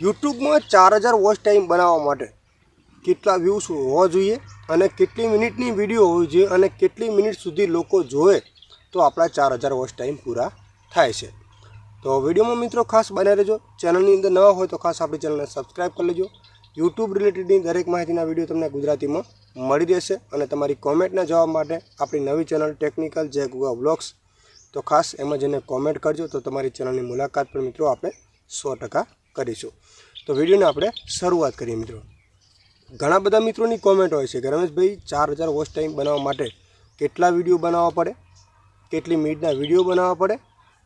યુટ્યુબમાં ચાર હજાર વોચ ટાઈમ બનાવવા માટે કેટલા વ્યૂઝ હોવા જોઈએ અને કેટલી મિનિટની વીડિયો હોવી જોઈએ અને કેટલી મિનિટ સુધી લોકો જોવે તો આપણા ચાર હજાર વોચ ટાઈમ પૂરા થાય છે. તો વિડીયોમાં મિત્રો ખાસ બને રહેજો. ચેનલની અંદર નવા હોય તો ખાસ આપણી ચેનલને સબસ્ક્રાઈબ કરી લેજો. યુટ્યુબ રિલેટેડની દરેક માહિતીના વીડિયો તમને ગુજરાતીમાં મળી રહેશે અને તમારી કોમેન્ટના જવાબ માટે આપણી નવી ચેનલ ટેકનિકલ જે ગુગા બ્લોગ્સ તો ખાસ એમાં જઈને કોમેન્ટ કરજો તો તમારી ચેનલની મુલાકાત પણ મિત્રો આપણે સો ટકા કરીશું. તો વિડીયોને આપણે શરૂઆત કરીએ મિત્રો. ઘણા બધા મિત્રોની કોમેન્ટ હોય છે કે રમેશભાઈ, ચાર હજાર વોચ ટાઈમ બનાવવા માટે કેટલા વીડિયો બનાવવા પડે? કેટલી મિનિટના વીડિયો બનાવવા પડે?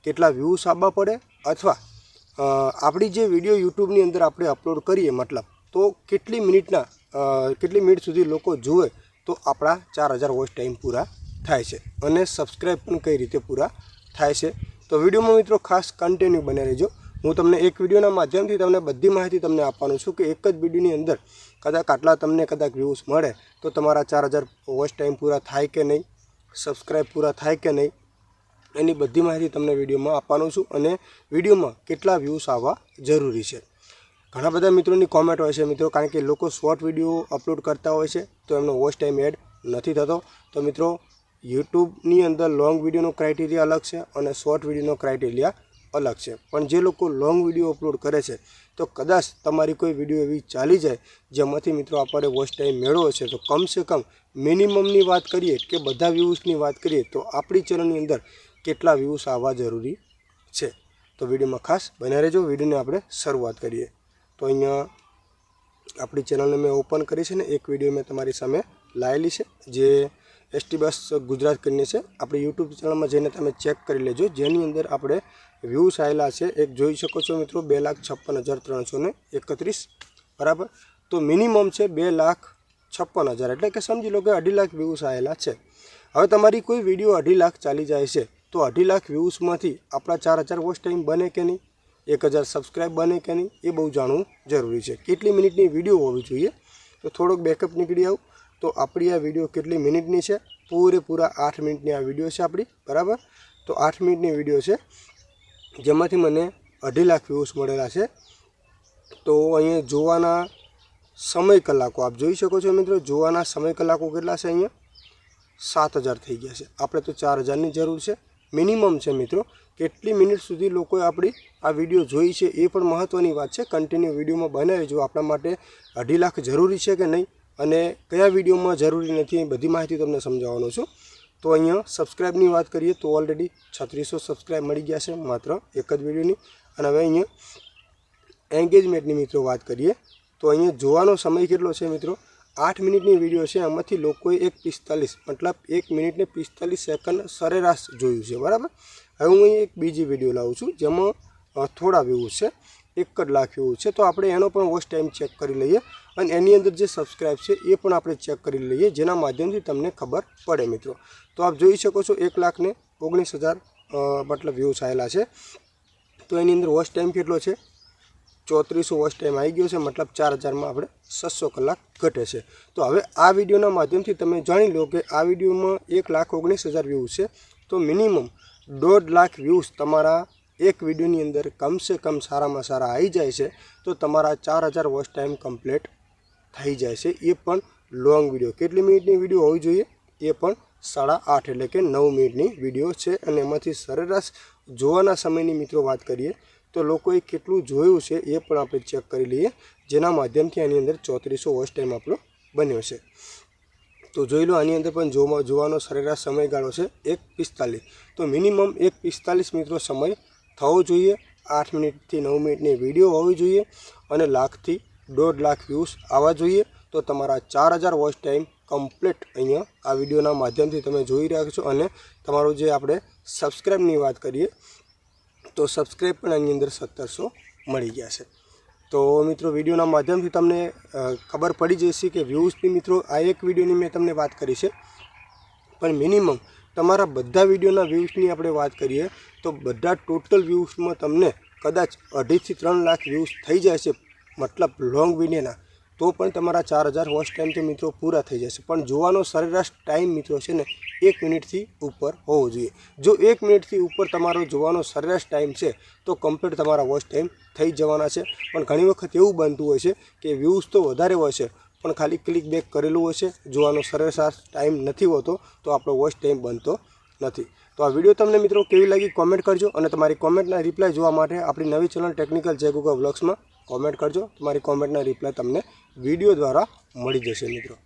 કેટલા વ્યૂઝ આપવા પડે? અથવા આપણી જે વીડિયો યુટ્યુબની અંદર આપણે અપલોડ કરીએ મતલબ, તો કેટલી મિનિટના કેટલી મિનિટ સુધી લોકો જુએ, તો આપણા ચાર હજાર વોચ ટાઈમ પૂરા થાય છે. અને સબસ્ક્રાઈબ પણ કઈ રીતે પૂરા થાય છે? તો વિડીયોમાં મિત્રો ખાસ કન્ટિન્યુ બને રહેજો. હું તમને એક વિડીયોના માધ્યમથી તમને બધી માહિતી તમને આપવાનું છું કે એક જ વિડીયોની અંદર કદાચ આટલા તમને કદાચ વ્યૂઝ મળે તો તમારા ચાર હજાર વોચ ટાઈમ પૂરા થાય કે નહીં સબસ્ક્રાઈબ પૂરા થાય કે નહીં, એની બધી માહિતી તમને વિડીયોમાં આપવાનું છું અને વિડીયોમાં કેટલા વ્યૂઝ આવવા જરૂરી છે. ઘણા બધા મિત્રોની કોમેન્ટ હોય છે મિત્રો, કારણ કે લોકો શોર્ટ વીડિયો અપલોડ કરતા હોય છે તો એમનો વોચ ટાઈમ એડ નથી થતો. તો મિત્રો યુટ્યુબની અંદર લોંગ વિડીયોનો ક્રાઇટેરિયા અલગ છે અને શોર્ટ વિડીયોનો ક્રાઇટેરિયા અલગ છે. પણ જે લોકો લોંગ વીડિયો અપલોડ કરે છે, તો કદાચ તમારી કોઈ વીડિયો એવી ચાલી જાય, જેમાંથી મિત્રો આપણે વોચ ટાઈમ મેળવો છે, તો કમસે કમ મિનિમમની વાત કરીએ કે બધા વ્યૂઝની વાત કરીએ, તો આપણી ચેનલની અંદર કેટલા વ્યૂઝ આવવા જરૂરી છે? તો વિડીયોમાં ખાસ બન્યા રહેજો. વિડીયોને આપણે શરૂઆત કરીએ. તો અહીંયા આપણી ચેનલને મેં ઓપન કરી છે ને, એક વીડિયો મેં તમારી સામે લાવેલી છે, જે એસટી બસ ગુજરાત કરીને છે. આપણી યુટ્યુબ ચેનલમાં જઈને તમે ચેક કરી લેજો. જેની અંદર આપણે વ્યૂઝ આવેલા છે. એક જોઈ શકો છો મિત્રો, બે લાખ છપ્પન હજાર ત્રણસો ને એકત્રીસ. બરાબર? તો મિનિમમ છે બે લાખ છપ્પન હજાર. એટલે કે સમજી લો કે અઢી લાખ વ્યૂઝ આવેલા છે. હવે તમારી કોઈ વીડિયો અઢી લાખ ચાલી જાય છે, તો અઢી લાખ વ્યૂઝમાંથી આપણા ચાર હજાર વોચ ટાઈમ બને કે નહીં? એક હજાર સબસ્ક્રાઈબ બને કે નહીં? એ બહુ જાણવું જરૂરી છે. કેટલી મિનિટની વીડિયો હોવી જોઈએ? તો થોડોક બેકઅપ નીકળી આવું. તો આપણી આ વીડિયો કેટલી મિનિટની છે? પૂરેપૂરા આઠ મિનિટની આ વીડિયો છે આપણી. બરાબર? તો આઠ મિનિટની વીડિયો છે. જેમાંથી મને અઢી લાખ વ્યૂઝ મળેલા છે. તો અહીંયા જોવાના સમય કલાકો, આપ જોઈ શકો છો મિત્રો, જોવાના સમય કલાકો કેટલા છે અહીંયા? સાત હજાર થઈ ગયા છે. આપણે તો ચાર હજારની જરૂર છે. મિનિમમ છે મિત્રો, કેટલી મિનિટ સુધી લોકોએ આપણી આ વીડિયો જોઈ છે એ પણ મહત્ત્વની વાત છે. કન્ટિન્યુ વિડીયોમાં બનાવી જો આપણા માટે અઢી લાખ જરૂરી છે કે નહીં? અને કયા વિડીયોમાં જરૂરી નથી એ બધી માહિતી તમને સમજાવવાનો છું. તો અહીંયા સબસ્ક્રાઈબની વાત કરીએ તો ઓલરેડી છત્રીસો સબસ્ક્રાઈબ મળી ગયા છે માત્ર એક જ વિડીયોની. અને હવે અહીંયા એન્ગેજમેન્ટની મિત્રો વાત કરીએ તો અહીંયા જોવાનો સમય કેટલો છે મિત્રો? આઠ મિનિટની વીડિયો છે, આમાંથી લોકોએ એક પિસ્તાલીસ, મતલબ એક મિનિટને પિસ્તાલીસ સેકન્ડ સરેરાશ જોયું છે, બરાબર? હવે હું અહીં એક બીજી વીડિયો લાવું છું, જેમાં થોડા વ્યૂઝ છે, એક જ લાખ વ્યૂઝ છે. તો આપણે એનો પણ વોચ ટાઈમ ચેક કરી લઈએ. અને એની અંદર જે સબસ્ક્રાઈબ છે, એ પણ આપણે ચેક કરી લઈએ, જેના માધ્યમથી તમને ખબર પડે મિત્રો. તો આપ જોઈ શકો છો, એક લાખને ઓગણીસ હજાર મતલબ વ્યૂઝ આવેલા છે. તો એની અંદર વોચ ટાઈમ કેટલો છે? ચોત્રીસો વોચ ટાઈમ આવી ગયો છે, મતલબ ચાર હજારમાં આપણે છસો કલાક ઘટે છે. તો હવે આ વિડીયોના માધ્યમથી તમે જાણી લો કે આ વિડીયોમાં એક લાખ ઓગણીસ હજાર વ્યૂઝ છે. તો મિનિમમ દોઢ લાખ વ્યૂઝ તમારા એક વિડીયોની અંદર કમસે કમ સારામાં સારા આવી જાય છે. તો તમારા ચાર હજાર વોચ ટાઈમ કમ્પ્લીટ થઈ જાય છે. એ પણ લોંગ વીડિયો કેટલી મિનિટની વીડિયો હોવી જોઈએ? એ પણ સાડા આઠ એટલે કે નવ મિનિટની વીડિયો છે. અને એમાંથી સરેરાશ જોવાના સમયની મિત્રો વાત કરીએ, તો લોકોએ કેટલું જોયું છે એ પણ આપણે ચેક કરી લઈએ, જેના માધ્યમથી આની અંદર ચોત્રીસો વોચ ટાઈમ આપણો બન્યો છે. તો જોઈ લો, આની અંદર પણ જોવા, જોવાનો સરેરાશ સમયગાળો છે એક પિસ્તાલીસ. તો મિનિમમ એક પિસ્તાલીસ મિત્રો સમય થવો જોઈએ. આઠ મિનિટથી નવ મિનિટની વીડિયો હોવી જોઈએ. અને લાખથી દોઢ લાખ વ્યૂઝ આવવા જોઈએ, તો તમારા ચાર હજાર વોચ ટાઈમ કમ્પ્લીટ અહીંયા આ વિડીયોના માધ્યમથી તમે જોઈ રહ્યા છો અને તમારું જે આપણે સબસ્ક્રાઈબની વાત કરીએ, તો સબસ્ક્રાઈબ પણ આની અંદર સત્તરસો મળી ગયા છે. તો મિત્રો, વિડીયોના માધ્યમથી તમને ખબર પડી જશે કે વ્યૂઝની મિત્રો, આ એક વિડીયોની મેં તમને વાત કરી છે. પણ મિનિમમ તમારા બધા વિડીયોના વ્યૂઝની આપણે વાત કરીએ, તો બધા ટોટલ વ્યૂઝમાં તમને કદાચ અઢીથી ત્રણ લાખ વ્યૂઝ થઈ જાય છે. મતલબ લોંગ વિનેના તો પણ તમારા ચાર હજાર વોચ ટાઈમ તો મિત્રો પૂરા થઈ જશે. પણ જોવાનો સરેરાશ ટાઈમ મિત્રો છે ને, એક મિનિટથી ઉપર હોવો જોઈએ. જો એક મિનિટથી ઉપર તમારો જોવાનો સરેરાશ ટાઈમ છે, તો કમ્પ્લીટ તમારા વોચ ટાઈમ થઈ જવાના છે. પણ ઘણી વખત એવું બનતું હોય છે કે વ્યૂઝ તો વધારે હોય છે, પણ ખાલી ક્લિક બેક કરેલું હોય છે, જોવાનો સરેરાશ ટાઈમ નથી હોતો, તો આપણો વોચ ટાઈમ બનતો નથી. તો આ વીડિયો તમને મિત્રો કેવી લાગી કોમેન્ટ કરજો. અને તમારી કોમેન્ટના રિપ્લાય જોવા માટે આપણી નવી ચેનલ ટેકનિકલ જય ગુગલ વ્લોગ્સમાં કોમેન્ટ કરજો. તમારી કોમેન્ટના રિપ્લાય તમને વીડિયો દ્વારા મળી જશે મિત્રો.